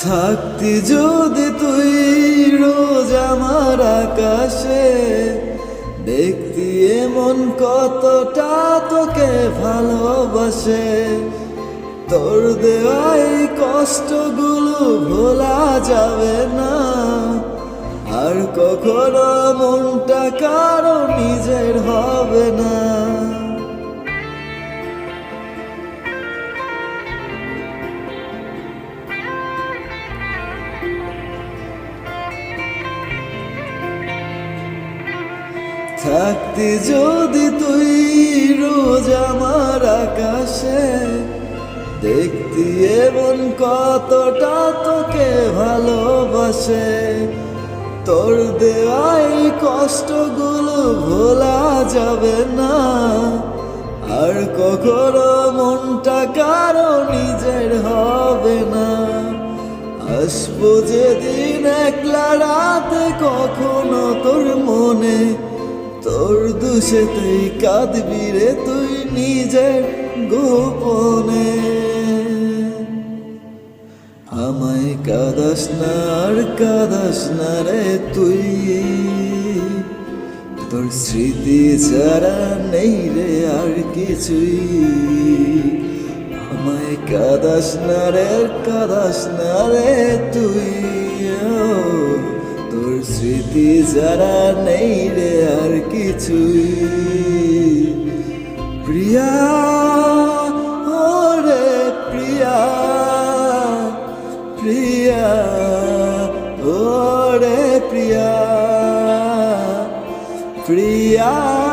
থাকতি যদি তুই রোজ আমার আকাশে, দেখতি এমন কতটা তোকে ভালোবাসে। তোর দেওয়াই কষ্টগুলো ভোলা যাবে না। আর কখনো মনটা কারও নিজের হবে থাকতি যদি তুই রোজ আমার আকাশে দেখতি এমন কতটা তোকে ভালোবাসে। তোর দেওয়াই কষ্টগুলো ভোলা যাবে না। আর কখনো মনটা কারও নিজের হবে না। আসব যেদিন একলা রাতে কখনো তোর মনে দুষেতেই কাঁদবি রে তুই নিজের গোপনে। আমায় কাদাস না, আর কাদাস না রে তুই। তোর স্মৃতি ছাড়া নেই রে আর কিছুই। আমায় কাদাস না রে কাদাস না রে তুই। স্মৃতি যারা নেই রে আর কিছুই। প্রিয়া, ও রে প্রিয়া প্রিয়া, ও রে প্রিয়া প্রিয়া।